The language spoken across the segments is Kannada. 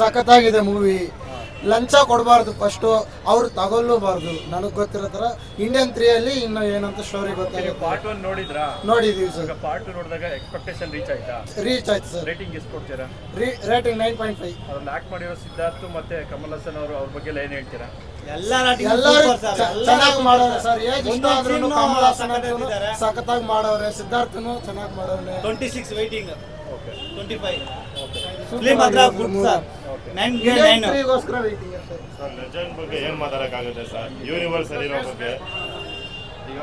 ಸಖತ್ತಾಗಿದೆ ಮೂವಿ ಲಂಚ ಕೊಡಬಾರ್ದು ಫಸ್ಟು ಅವ್ರು ತಗೊಳ್ಳಬಾರ್ದು. ನನಗೆ ಗೊತ್ತಿರೋ ಥರ ಇಂಡಿಯನ್ ತ್ರೀಯಲ್ಲಿ ಇನ್ನು ಏನಂತ ಸ್ಟೋರಿ ಗೊತ್ತಾಗಿದೆ ಪಾರ್ಟ್ ಒನ್ ನೋಡಿದ್ರಾ? ನೋಡಿದೀವಿ ಸರ್ ಪಾರ್ಟ್ ಟು ನೋಡಿದಾಗ ಎಕ್ಸ್ಪೆಕ್ಟೇಷನ್ ರೀಚ್ ಆಯ್ತಾ? ರೀಚ್ ಆಯ್ತು ಸರ್ ರೇಟಿಂಗ್ ಎಷ್ಟು ಕೊಡ್ತೀರಾ? ರೀ ರೇಟಿಂಗ್ ನೈನ್ ಪಾಯಿಂಟ್ ಫೈವ್ ಅದ್ರಲ್ಲಿ ಆಕ್ಟ್ ಮಾಡಿರೋ ಸಿದ್ಧಾರ್ಥ್ ಮತ್ತೆ ಕಮಲ್ ಹಾಸನ್ ಅವರು ಅವ್ರ ಬಗ್ಗೆ ಎಲ್ಲ ಏನ್ ಹೇಳ್ತೀರಾ ಎಲ್ಲರ ಎಲ್ಲರೂ ಚೆನ್ನಾಗಿ ಮಾಡೋರೆ ಸರ್ ಏಜ್ ಇಷ್ಟ ಆದ್ರೂ ಕಮಲ್ ಹಾಸನ್. ಸಖತ್ತಾಗಿ ಮಾಡೋರೆ ಸಿದ್ಧಾರ್ಥನು ಚೆನ್ನಾಗಿ ಮಾಡೋರೆ. Twenty six waiting okay twenty five film good sir. Nine sir? Legend ಬಗ್ಗೆ ಏನು ಮಾತಾಡೋಕ್ಕಾಗುತ್ತೆ ಸರ್? ಯೂನಿವರ್ಸ್ ಇರೋ ಬಗ್ಗೆ. ಈಗ?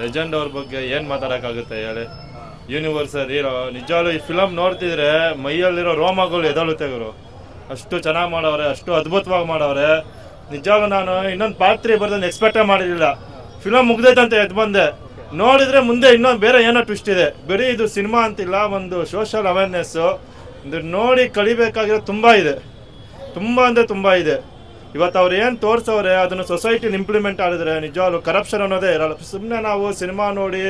ಲೆಜೆಂಡ್ ಅವ್ರ ಬಗ್ಗೆ ಏನು ಮಾತಾಡೋಕ್ಕಾಗುತ್ತೆ ಹೇಳಿ? ಯೂನಿವರ್ಸಲ್ ಹೀರೋ ನಿಜವಾಗ್ಲೂ ಈ ಫಿಲಮ್ ನೋಡ್ತಿದ್ರೆ ಮೈಯಲ್ಲಿರೋ ರೋಮಗಳು ಎದಳುತ್ತೆ ಗುರು. ಅಷ್ಟು ಚೆನ್ನಾಗಿ ಮಾಡವ್ರೆ ಅಷ್ಟು ಅದ್ಭುತವಾಗಿ ಮಾಡವ್ರೆ ನಿಜವಾಗ್ಲೂ ನಾನು ಇನ್ನೊಂದು ಪಾತ್ರೆ ಬರ್ದನ್ ಎಕ್ಸ್ಪೆಕ್ಟೇ ಮಾಡಿರಲಿಲ್ಲ. ಫಿಲಮ್ ಮುಗ್ದೈತಂತ ಎದ್ ಎದ್ದು ಬಂದೆ ನೋಡಿದ್ರೆ ಮುಂದೆ ಇನ್ನೊಂದು ಬೇರೆ ಏನೋ ಟ್ವಿಸ್ಟ್ ಇದೆ. ಬರೀ ಇದು ಸಿನಿಮಾ ಅಂತಿಲ್ಲ ಒಂದು ಸೋಷಲ್ ಅವೇರ್ನೆಸ್ಸು ಇದು ನೋಡಿ ಕಲಿಬೇಕಾಗಿರೋ ತುಂಬ ಇದೆ. ತುಂಬ ಅಂದರೆ ತುಂಬ ಇದೆ. ಇವತ್ತು ಅವ್ರು ಏನು ತೋರಿಸವ್ರೆ ಅದನ್ನು ಸೊಸೈಟಿಲಿ ಇಂಪ್ಲಿಮೆಂಟ್ ಮಾಡಿದ್ರೆ ನಿಜವಾಗ್ಲೂ ಕರಪ್ಷನ್ ಅನ್ನೋದೇ ಇರಲ್ಲ. ಸುಮ್ಮನೆ ನಾವು ಸಿನಿಮಾ ನೋಡಿ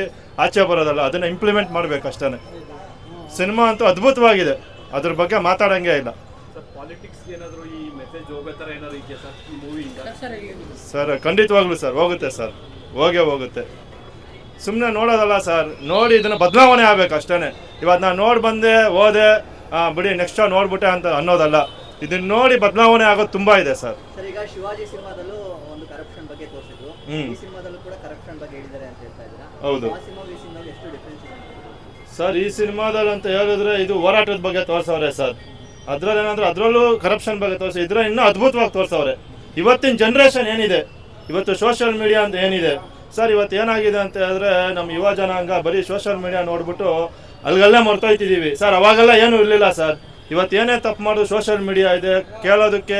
ಆಚೆ ಬರೋದಲ್ಲ ಅದನ್ನು ಇಂಪ್ಲಿಮೆಂಟ್ ಮಾಡಬೇಕು ಅಷ್ಟೇ ಸಿನಿಮಾ ಅಂತೂ ಅದ್ಭುತವಾಗಿದೆ. ಅದ್ರ ಬಗ್ಗೆ ಮಾತಾಡೋಂಗೆ ಇಲ್ಲ. ಸರ್ ಖಂಡಿತವಾಗ್ಲು ಏನಾದ್ರು ಈ ಮೆಸೇಜ್ ಹೋಗೋ ಥರ ಏನಾದ್ರು ಸರ್ ಈ ಮೂವಿಯಿಂದ ಸರ್ ಖಂಡಿತವಾಗ್ಲೂ ಸರ್ ಹೋಗುತ್ತೆ ಸರ್ ಹೋಗೇ ಹೋಗುತ್ತೆ. ಸುಮ್ಮನೆ ನೋಡೋದಲ್ಲ ಸರ್. ನೋಡಿ ಇದನ್ನು ಬದಲಾವಣೆ ಆಗ್ಬೇಕು ಅಷ್ಟೇ ಇವತ್ತು ನಾನು ನೋಡಿ ಬಂದೆ ಹೋದೆ ಆ, ಬಿಡಿ ನೆಕ್ಸ್ಟ್ ನೋಡ್ಬಿಟ್ಟೆ ಅಂತ ಅನ್ನೋದಲ್ಲ. ಇದನ್ನ ನೋಡಿ ಬದಲಾವಣೆ ಆಗೋದು ತುಂಬ ಇದೆ ಸರ್. ಈಗ ಶಿವಾಜಿ ಸಿನಿಮಾದಲ್ಲೂ ಒಂದು ಕರಪ್ಷನ್ ಬಗ್ಗೆ ತೋರಿಸಿದ್ರು. ಈ ಸಿನಿಮಾದಲ್ಲೂ ಕೂಡ ಕರಪ್ಷನ್ ಬಗ್ಗೆ ಹೇಳಿದ್ದಾರೆ ಅಂತ ಹೇಳ್ತಾ ಇದ್ದೀರಾ? ಹೌದು. ಆ ಸಿನಿಮಾ ಈ ಸಿನಿಮಾಗೆ ಎಷ್ಟು ಡಿಫ್ರೆನ್ಸ್ ಇದೆ ಸರ್ ಈ ಸಿನಿಮಾದಲ್ಲಿ ಅಂತ ಹೇಳಿದ್ರೆ ಇದು ಹೋರಾಟದ ಬಗ್ಗೆ ತೋರ್ಸವ್ರೆ ಸರ್. ಅದ್ರಲ್ಲಿ ಏನಾದ್ರು ಅದರಲ್ಲೂ ಕರಪ್ಷನ್ ಬಗ್ಗೆ ತೋರಿಸಿ ಇದ್ರ ಇನ್ನೂ ಅದ್ಭುತವಾಗಿ ತೋರ್ಸವ್ರೆ. ಇವತ್ತಿನ ಜನ್ರೇಷನ್ ಏನಿದೆ? ಇವತ್ತು ಸೋಷಿಯಲ್ ಮೀಡಿಯಾ ಅಂತ ಏನಿದೆ? ಸರ್, ಇವತ್ತು ಏನಾಗಿದೆ ಅಂತ ಹೇಳಿದ್ರೆ ನಮ್ಮ ಯುವ ಜನಾಂಗ ಬರೀ ಸೋಷಿಯಲ್ ಮೀಡಿಯಾ ನೋಡ್ಬಿಟ್ಟು ಅಲ್ಲಿಗಲ್ಲೇ ಮರ್ತೋಯ್ತಿದ್ದೀವಿ ಸರ್, ಅವಾಗೆಲ್ಲ ಏನೂ ಇರಲಿಲ್ಲ ಸರ್. ಇವತ್ತು ಏನೇ ತಪ್ಪು ಮಾಡೋದು ಸೋಷಿಯಲ್ ಮೀಡಿಯಾ ಇದೆ, ಕೇಳೋದಕ್ಕೆ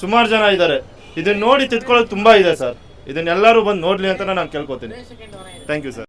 ಸುಮಾರು ಜನ ಇದ್ದಾರೆ. ಇದನ್ನ ನೋಡಿ ತಿದ್ಕೊಳ್ಳೋದು ತುಂಬ ಇದೆ ಸರ್. ಇದನ್ನೆಲ್ಲರೂ ಬಂದು ನೋಡಲಿ ಅಂತ ನಾನು ಕೇಳ್ಕೊತೀನಿ. Thank you sir